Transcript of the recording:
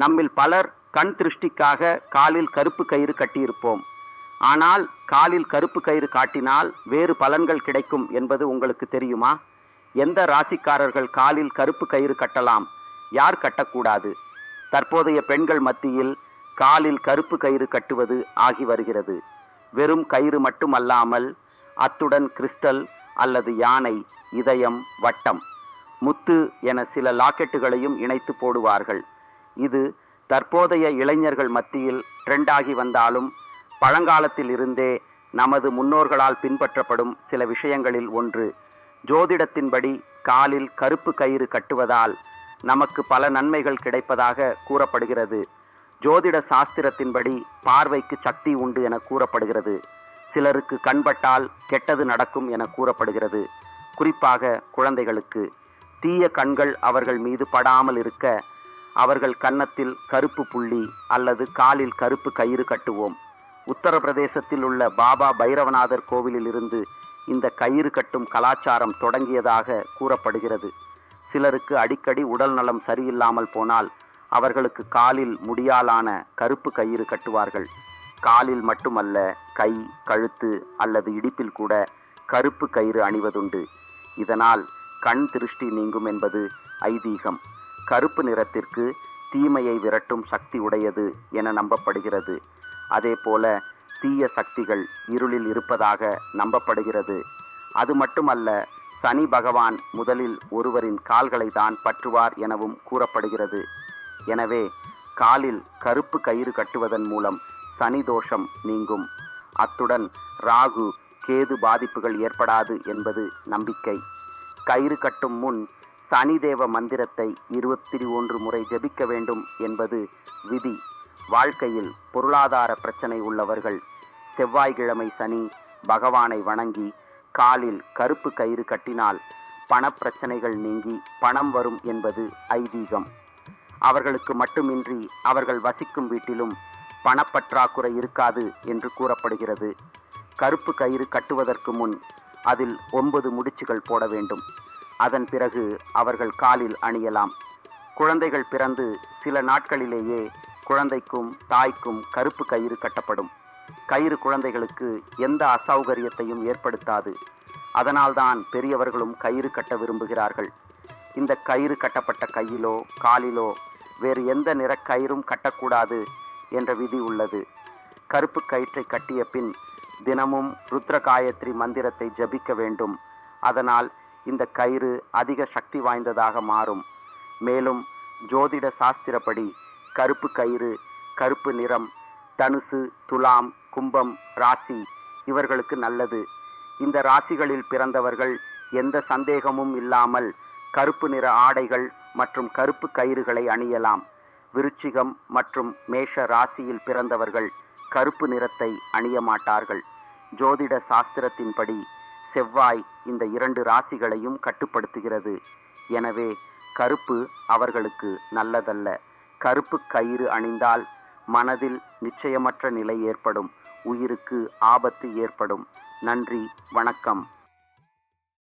நம்மில் பலர் கண் திருஷ்டிக்காக காலில் கருப்பு கயிறு கட்டியிருப்போம். ஆனால் காலில் கருப்பு கயிறு காட்டினால் வேறு பலன்கள் கிடைக்கும் என்பது உங்களுக்கு தெரியுமா? எந்த ராசிக்காரர்கள் காலில் கருப்பு கயிறு கட்டலாம்? யார் கட்டக்கூடாது? தற்போதைய பெண்கள் மத்தியில் காலில் கருப்பு கயிறு கட்டுவது ஆகி வருகிறது. வெறும் கயிறு மட்டுமல்லாமல் அத்துடன் கிறிஸ்டல் அல்லது யானை இதயம் வட்டம் முத்து என சில லாக்கெட்டுகளையும் இணைத்து போடுவார்கள். இது தற்போதைய இளைஞர்கள் மத்தியில் ட்ரெண்டாகி வந்தாலும் பழங்காலத்தில் இருந்தே நமது முன்னோர்களால் பின்பற்றப்படும் சில விஷயங்களில் ஒன்று ஜோதிடத்தின்படி காலில் கருப்பு கயிறு கட்டுவதால் நமக்கு பல நன்மைகள் கிடைப்பதாக கூறப்படுகிறது. ஜோதிட சாஸ்திரத்தின்படி பார்வைக்கு சக்தி உண்டு என கூறப்படுகிறது. சிலருக்கு கண்பட்டால் கெட்டது நடக்கும் என கூறப்படுகிறது. குறிப்பாக குழந்தைகளுக்கு. தீய கண்கள் அவர்கள் மீது படாமல் இருக்க அவர்கள் கன்னத்தில் கருப்பு புள்ளி அல்லது காலில் கருப்பு கயிறு கட்டுவோம். உத்தரப்பிரதேசத்தில் உள்ள பாபா பைரவநாதர் கோவிலில் இருந்து இந்த கயிறு கட்டும் கலாச்சாரம் தொடங்கியதாக கூறப்படுகிறது. சிலருக்கு அடிக்கடி உடல் நலம் சரியில்லாமல் போனால் அவர்களுக்கு காலில் முடியாலான கருப்பு கயிறு கட்டுவார்கள். காலில் மட்டுமல்ல கை கழுத்து அல்லது இடிப்பில் கூட கருப்பு கயிறு அணிவதுண்டு. இதனால் கண் திருஷ்டி நீங்கும் என்பது ஐதீகம். கருப்பு நிறத்திற்கு தீமையை விரட்டும் சக்தி உடையது என நம்பப்படுகிறது. அதேபோல தீய சக்திகள் இருளில் இருப்பதாக நம்பப்படுகிறது. அது மட்டுமல்ல சனி பகவான் முதலில் ஒருவரின் கால்களை தான் பற்றுவார் எனவும் கூறப்படுகிறது. எனவே காலில் கருப்பு கயிறு கட்டுவதன் மூலம் சனி தோஷம் நீங்கும். அத்துடன் ராகு கேது பாதிப்புகள் ஏற்படாது என்பது நம்பிக்கை. கயிறு கட்டும் முன் சனிதேவ மந்திரத்தை இருபத்தி ஒன்று முறை ஜெபிக்க வேண்டும் என்பது விதி. வாழ்க்கையில் பொருளாதார பிரச்சனை உள்ளவர்கள் செவ்வாய்க்கிழமை சனி பகவானை வணங்கி காலில் கருப்பு கயிறு கட்டினால் பணப்பிரச்சனைகள் நீங்கி பணம் வரும் என்பது ஐதீகம். அவர்களுக்கு மட்டுமின்றி அவர்கள் வசிக்கும் வீட்டிலும் பணப்பற்றாக்குறை இருக்காது என்று கூறப்படுகிறது. கருப்பு கயிறு கட்டுவதற்கு முன் அதில் ஒன்பது முடிச்சுகள் போட வேண்டும். அதன் பிறகு அவர்கள் காலில் அணியலாம். குழந்தைகள் பிறந்து சில நாட்களிலேயே குழந்தைக்கும் தாய்க்கும் கருப்பு கயிறு கட்டப்படும். கயிறு குழந்தைகளுக்கு எந்த அசௌகரியத்தையும் ஏற்படுத்தாது. அதனால்தான் பெரியவர்களும் கயிறு கட்ட விரும்புகிறார்கள். இந்த கயிறு கட்டப்பட்ட கையிலோ காலிலோ வேறு எந்த நிற கயிறும் கட்டக்கூடாது என்ற விதி உள்ளது. கருப்பு கயிற்றை கட்டிய பின் தினமும் ருத்ர காயத்ரி மந்திரத்தை ஜபிக்க வேண்டும். அதனால் இந்த கயிறு அதிக சக்தி வாய்ந்ததாக மாறும். மேலும் ஜோதிட சாஸ்திரப்படி கருப்பு கயிறு கருப்பு நிறம் தனுசு துலாம் கும்பம் ராசி இவர்களுக்கு நல்லது. இந்த ராசிகளில் பிறந்தவர்கள் எந்த சந்தேகமும் இல்லாமல் கருப்பு நிற ஆடைகள் மற்றும் கருப்பு கயிறுகளை அணியலாம். விருச்சிகம் மற்றும் மேஷ ராசியில் பிறந்தவர்கள் கருப்பு நிறத்தை அணிய மாட்டார்கள். ஜோதிட சாஸ்திரத்தின்படி செவ்வாய் இந்த இரண்டு ராசிகளையும் கட்டுப்படுத்துகிறது. எனவே கருப்பு அவர்களுக்கு நல்லதல்ல. கருப்பு கயிறு அணிந்தால் மனதில் நிச்சயமற்ற நிலை ஏற்படும். உயிருக்கு ஆபத்து ஏற்படும். நன்றி வணக்கம்.